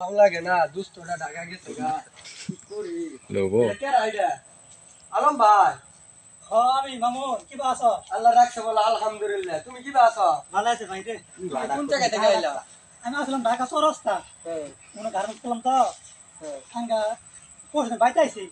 ভালো লাগে না দুষ্টটা ঢাকা গেছে গা। কি করি? লোবো। এটা কেরা আলম ভাই। আমি মামুন কি আছো? আল্লাহ রাখছে বলো আলহামদুলিল্লাহ। তুমি কি আছো? ভালো আছে ভাই রে। কোন জায়গা থেকে আইলা? আমি আসলাম ঢাকা চৌরাস্তা। হ্যাঁ, মনে গার্মেন্টস করলাম তো। হ্যাঁ। পরশু বাইতে আইছি।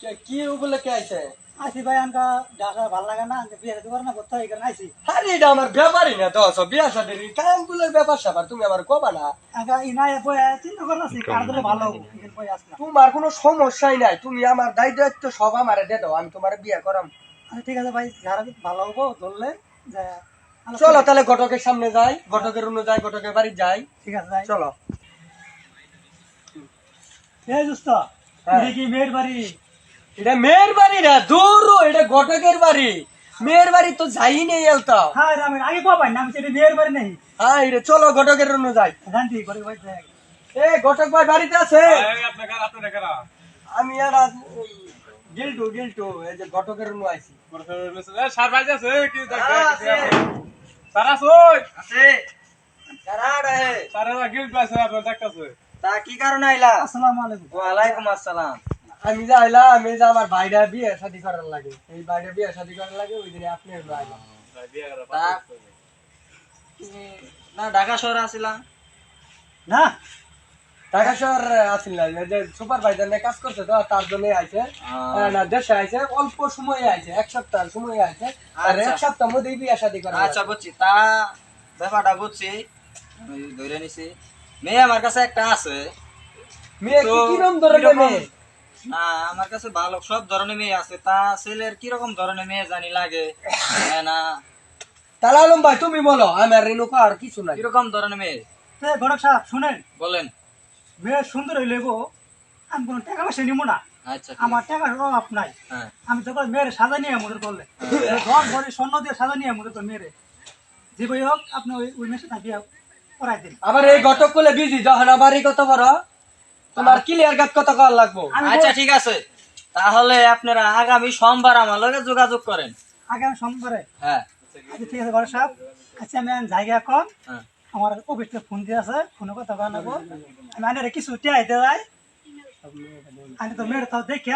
কে- কি উপলক্ষে আইছে? আইছি ভাই আনকা ঢাকা ভালো লাগে না আনকা বিয়ে করে না করতে এই কারণে আরে এটা আমার ব্যাপারই না দশ বিয়া সাদের কায়ামগুলোর ব্যাপার স্যাপার তুমি আমার কবা না। আনকা ইনাই বই চিন্তা করে আছি কার দিলে ভালো হবে এখানে বই আসলাম তোমার কোনো সমস্যাই নাই তুমি আমার দায়িত্ব দায়িত্ব সব আমারে দিয়ে দাও আমি তোমার বিয়া করাম। আচ্ছা ঠিক আছে ভাই যারা ভালো হব ধরলে চলো তাহলে ঘটকের সামনে যাই ঘটকের অন্য যাই ঘটকের বাড়ি যাই। ঠিক আছে চলো। এই দোস্ত হ্যাঁ। কি মেয়ের বাড়ি? এটা মেয়ের বাড়ি না দূর এটা ঘটকের বাড়ি। মেয়ের বাড়ি তো যাই নেই হ্যাঁ আমি আগে কো না আমি সেটা মেয়ের বাড়ি নেই। হ্যাঁ রে চলো ঘটকের অন্য যাই। করে ভাই যাই এ ঘটক ভাই বাড়িতে আছে? আমি আর গিল্টু গিল্টু এই যে ঘটকের অন্য আইছি। আছে? কারা রে তা কি কারণে আইলা? আসসালামু আলাইকুম। ওয়ালাইকুম আসসালাম। আমি যে আইলা আমি যে আমার ভাইরা বিয়ে শাদি করার লাগে। এই ভাইরা বিয়ে শাদি করার লাগে ওই দিনে আপনি আইলা না ঢাকা শহরে আসিলাম না। ঢাকা শহর আসিল না যে সুপারভাইজার নিয়ে কাজ করছে তো তার জন্য আইছে। না দেশে আইছে অল্প সময়ে আইছে এক সপ্তাহ সময় আইছে। আর এক আচ্ছা। সপ্তাহ মধ্যেই বিয়ে শাদি করা আচ্ছা বুঝছি। তা ব্যাপারটা বুঝছি। আমি ধরে নিছি। মেয়ে আমার কাছে একটা আছে। মেয়ে কি কিরম ধরনের কিরকম- মেয়ে না আমার কাছে ভালো সব ধরনের মেয়ে আছে। তা ছেলের কীরকম ধরনের মেয়ে জানি লাগে? হ্যাঁ, না। তাহলে আলম ভাই তুমি বলো আমার রেণুকা আর কিছু নাই। কীরকম ধরনের মেয়ে? ঘটক সাহেব শুনেন। বলেন। মেয়ে সুন্দর হইলে গো আমি কোনো টাকা পয়সা নিবো না। আচ্ছা আমার টাকার অভাব নাই। হ্যাঁ। আমি যখন মেয়ের সাজা নিয়ে করলে। ঘর ঘরে স্বর্ণ দিয়ে সাজা নিয়ে তো মেয়েরে। যে বই হোক আপনি ওই ওই মেয়ের সাথে বিয়ে করাই দিন। আবার এই ঘটক করলে বিজি যখন আবার এই কত বড় তোমার ক্লিয়ার কাট কত কর লাগবো? আচ্ছা ঠিক আছে। তাহলে আপনারা আগামী সোমবার আমার লগে যোগাযোগ করেন। আগামী সোমবারে? হ্যাঁ। আচ্ছা ঠিক আছে ঘটক সাহেব। আচ্ছা আমি এখন জায়গা এখন। হ্যাঁ। আমার অফিসে ফোন দিয়ে আছে ফোনে কথা বানাবো আমি আনে কিছু টিয়াইতে যাই। আমি তো মেয়ের তাও দেখে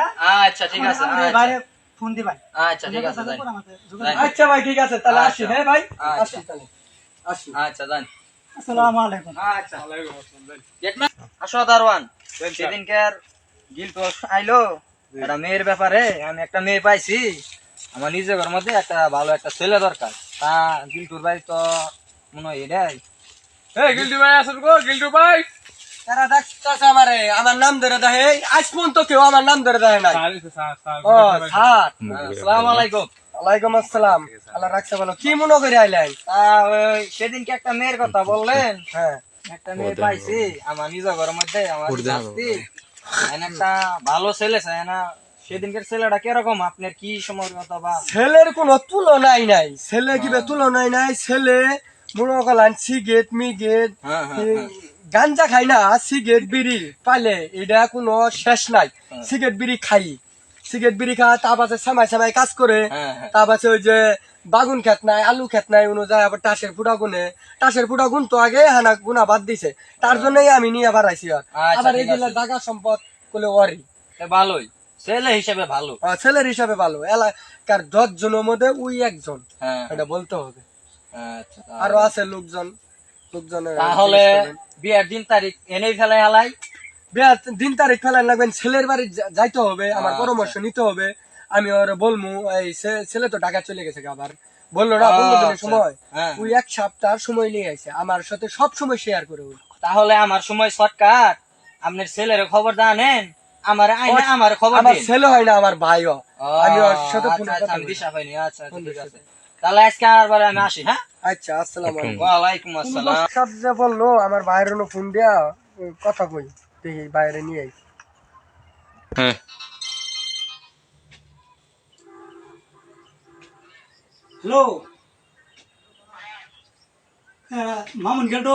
আচ্ছা ঠিক আছে আমার আচ্ছা। বাইরে ফোন দিবাই। আচ্ছা ঠিক আছে। আচ্ছা ভাই ঠিক আছে তাহলে আসি আচ্ছা। হ্যাঁ ভাই? আচ্ছা। আসি তাহলে। আসি। আচ্ছা যান আসসালামু আলাইকুম। আচ্ছা। গেটম্যান আসো দারোয়ান সেদিনকার গিল্ট আইলো একটা মেয়ের ব্যাপারে আমি একটা মেয়ে পাইছি আমার নিজের ঘর মধ্যে একটা ভালো একটা ছেলে দরকার। তা গিল্টুর ভাই তো মনে হয় এটাই। তারা দেখতেছে আমারে আমার নাম ধরে দেয়। আজ পর্যন্ত কেউ আমার নাম ধরে দেয় নাই। ও স্যার। আসসালামু আলাইকুম। ওয়ালাইকুম আসসালাম। আল্লাহ রাখছে ভালো কি মনে করে আইলেন? তা ওই সেদিনকে একটা মেয়ের কথা বললেন। হ্যাঁ। একটা মেয়ে পাইছি আমার নিজের ঘরের মধ্যে আমার শাস্তি। একটা ভালো ছেলে চাই না সেদিনকার ছেলেটা কীরকম? আপনার কি বা ছেলের কোনো তুলনাই নাই। ছেলে কিবে তুলনাই নাই? ছেলে মনে করেন সিগারেট মিগেট হ্যাঁ হ্যাঁ হ্যাঁ। গাঞ্জা খাই না সিগারেট বিড়ি পালে। এটা কোনো শেষ নাই। হ্যাঁ। সিগারেট বিড়ি খাই। সিগারেট বিড়ি খা তার পাশে সামাই সামাই কাজ করে। হ্যাঁ, হ্যাঁ। তার পাশে ওই যে বাগুন খেত নাই আলু খেত নাই অনুযায়ী আবার টাসের ফুটা গুনে। টাসের ফুটা গুন তো আগে হানা গুনা বাদ দিছে। তার জন্যই আমি নিয়ে আবার হ্যাঁ। আচ্ছা, আবার আছে। জায়গা সম্পদ করলে ওয়ারি। ভালোই। ছেলে হিসেবে ভালো। ছেলের হিসাবে ভালো। এলাকার দশ জনের মধ্যে উই একজন। হ্যাঁ। এটা বলতে হবে। আচ্ছা, আরও আছে লোকজন লোকজনের তাহলে বিয়ের দিন তারিখ এনেই ফেলাই হালাই। দিন তারিখ ফেলান লাগবেন ছেলের বাড়ি যাইতে হবে আমার আচ্ছা। পরামর্শ নিতে হবে। আমি ওর বলমু এই ছেলে তো ঢাকা চলে গেছে আবার। বলল না বলল আচ্ছা। সময়। হ্যাঁ। ওই এক সপ্তাহ সময় নিয়ে আইছে। আমার সাথে সব সময় শেয়ার করে তাহলে আমার সময় শর্টকাট আপনার ছেলের খবর জানেন? আমার আইনে আমার খবর আমার ছেলে হয় না আমার ভাইও। ও, আমি ওর সাথে আচ্ছা, ফোনে আচ্ছা, কথা আমি বলি। দিশা পাইনি। আচ্ছা আচ্ছা, ঠিক আছে। তাহলে আজকে আর বারে আমি আসি হ্যাঁ? আচ্ছা আসসালামু আলাইকুম। ওয়ালাইকুম আসসালাম। সব যে বলল আমার বাইরে ফোন দিয়া কথা কই? দেখি বাইরে নিয়ে আই হ্যাঁ হ্যালো হ্যাঁ মামুন গেল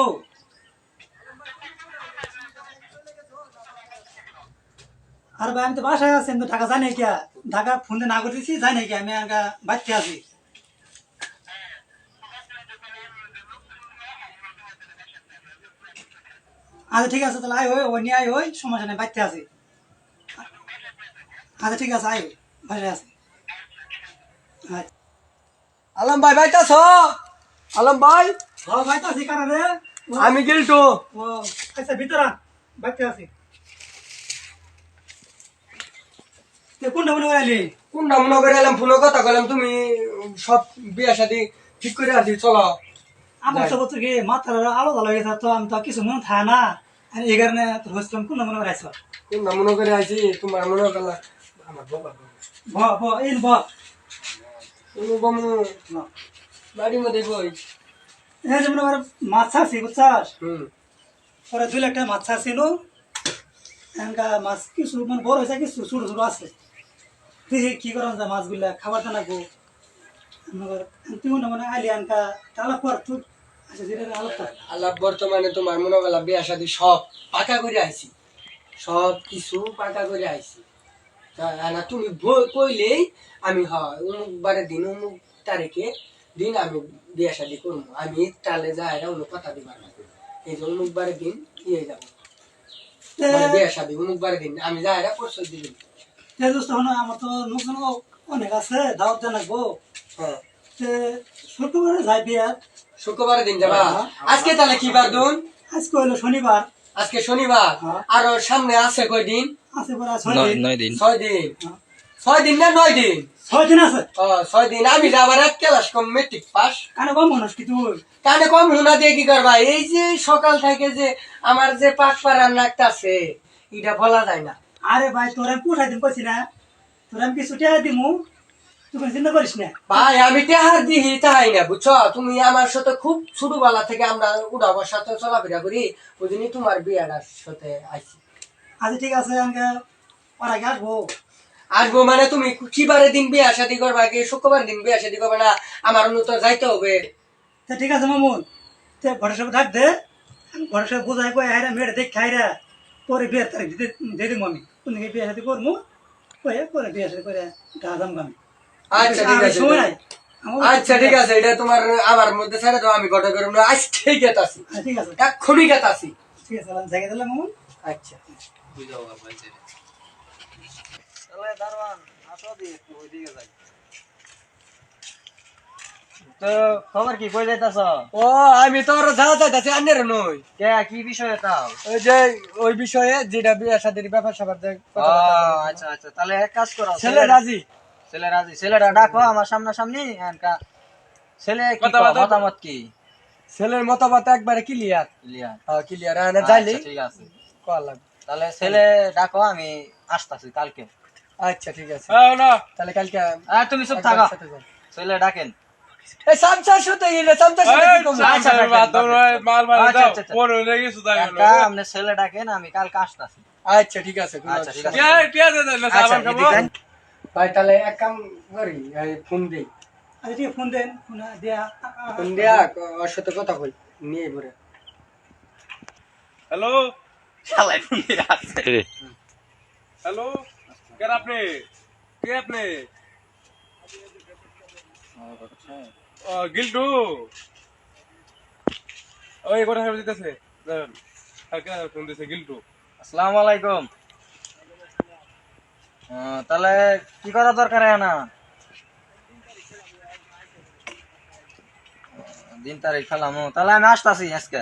আর ভাই আমি তো বাসায় আছি আমি তো ঢাকা যাই নাই কিয়া ঢাকা ফোন দিয়ে না করতেছি যাই নাই কিয়া আমি আগে বাচ্চা আছি আচ্ছা ঠিক আছে তাহলে আয় হই ওই নিয়ে আয় হই সমস্যা নেই বাড়তে আছে। আচ্ছা ঠিক আছে আয় বাসায় আছে। আচ্ছা আলম ভাই বাইতাছ আলম ভাই? আছি কারণে আমি গিল্টু। ও আচ্ছা ভিতরা বাড়তে আছি। তে কোনটা মনে আলি কোনটা মনে করে এলাম ফোনে কথা কইলাম তুমি সব বিয়া শাদি ঠিক করে আসি চলো। আমার তো বলছো কি মাথার আলো ভালো গেছে তো আমি তো কিছু মনে থাকে না। আর এই কারণে তোর হোস্টেল কোনটা মনে রাখছো কোনটা মনে করে আইছি? তোমার মনে করলা আমার বাবা ভ ভ এই ভ তুমি বমু বাড়ির মধ্যে বই। এই যে মনে করে মাছ ছাড়ছি বুঝছাস? হুম। পরে দুই লাখ টাকা মাছ ছাড়ছিল। এনকা মাছ কিছু মানে বড় হয়েছে কিছু ছোট ছোট আছে। তুই কি করাম যা মাছগুলা খাবার দানা গো তুই মনে মানে আইলি এনকা তালা পর তুই আচ্ছা আল্লাহ বর্তমানে তোমার মনে করলা বিয়া শাদি সব পাকা করে আইছি। সব কিছু পাকা করে আইছি। না তুমি কইলেই আমি হয়। অমুক বারে দিন অমুক তারিখে দিন আমি বিয়া শাদি করব। আমি তালে যাই না অন্য কথা দিবার না। এই যে অমুক বারে দিন ইয়ে যাব। মানে বিয়া শাদি অমুক বারে দিন আমি যাই না পরশু দিন আমার তো নতুন অনেক আছে দাওয়াত জানা গো। হ্যাঁ। শুক্রবারে যাই বিয়া শুক্রবারে দিন যাবা? আজকে তাহলে কি বার দুন? আজকে হইল শনিবার। আজকে শনিবার। হ্যাঁ। আর সামনে আছে কয় দিন? আছে পরে ছয় দিন। ছয় দিন। হ্যাঁ। ছয় দিন না নয় দিন? ছয় দিন আছে। ছয় দিন। আমি যাবার এক ক্লাস কম মেট্রিক পাস কানে কম মানুষ কি তুই? কানে কম হুনা দিয়ে কি করবা এই যে সকাল থেকে যে আমার যে পাক পাড়ার নাকটা আছে এটা বলা যায় না। আরে ভাই তোর আমি পুষাই দিন কইছি না। তোর আমি কিছু টেহা দিমু। তুই চিন্তা করিস না। ভাই আমি তেহার দিহি তাই না বুঝছ? তুমি আমার সাথে খুব ছোটবেলা থেকে আমরা উড়াবার সাথে চলাফেরা করি ওই জন্যই তোমার বিয়াটার সাথে আইছি। আচ্ছা ঠিক আছে আমাকে ওর আগে আসব। আসব মানে তুমি কি দিন বিয়া শাদি করবা কি? শুক্রবার দিন বিয়া শাদি করবে না? আমার অন্য তো যাইতে হবে। তা ঠিক আছে মামুন। তে ঘরের সব দে। আমি ঘরের সব বোঝাই হাইরা মেয়েটা দেখ খাইরা পরে বিয়ের তারিখ দিতে দিয়ে দিব আমি। বিয়ে সাথে করব কয়ে পরে বিয়ে সাথে করে দাম আমি আচ্ছা ঠিক আছে। সময় নাই। আচ্ছা ঠিক আছে। এটা তোমার আমার মধ্যে ছেড়ে দাও আমি ঘটে করব না আজকেই গেতাছি। আচ্ছা, ঠিক আছে। এক্ষুনি গেতাছি। ঠিক আছে আমি জায়গা দিলাম মামুন। আচ্ছা। তাহলে দারোয়ান আসো দি একটু ওইদিকে যাই। তো খবর কি কই যাইতাছ? ও আমি তো আর যাইতাছি আন্নের নই। কে কি বিষয়ে তাও? ওই যে ওই বিষয়ে যেটা বিয়া শাদির ব্যাপার বলব। আচ্ছা আচ্ছা তাহলে এক কাজ করো ছেলে রাজি? ছেলে রাজি ছেলেটা ডাকো আমার সামনাসামনি ছেলে কি কথা কয়, বলতে- মতামত কি? ছেলের মতামত একবারে ক্লিয়ার ক্লিয়ার হ্যাঁ ক্লিয়ার না যাইলি? ঠিক আছে। কল লাগবে। তাহলে ছেলে ডাকো আমি আসতাছি কালকে। আচ্ছা ঠিক আছে। হ্যাঁ না তাহলে কালকে আর তুমি চুপ থাকো। ছেলে ডাকেন। এই গেলে কি? আচ্ছা, আচ্ছা, মাল মাল আচ্ছা, দাও। আচ্ছা, আচ্ছা। হয়ে গেছে তাই একা আপনি ছেলে ডাকেন আমি কালকে আসতাছি। আচ্ছা ঠিক আছে আচ্ছা, ঠিক আছে। কে কে দে আচ্ছা সাবান খাব। যান। ভাই তাহলে এক কাম করি এই ফোন দিই। আচ্ছা ঠিক ফোন দেন ফোন দিয়া। ফোন দিয়া ওর সাথে কথা কই নিয়ে পরে হ্যালো? শালাই ফোন দিয়ে আসছে। হ্যালো? কে আপনি? কে আপনি? ও গিল্টু। ওই কথা দিতেছে ফোন দিতেছে গিল্টু? আসসালামু আলাইকুম। তাহলে কি করা দরকার না দিন তারিখ ফেলাম তাহলে আমি আসতেছি আজকে।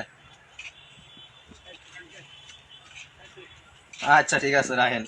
আচ্ছা ঠিক আছে, রাখেন।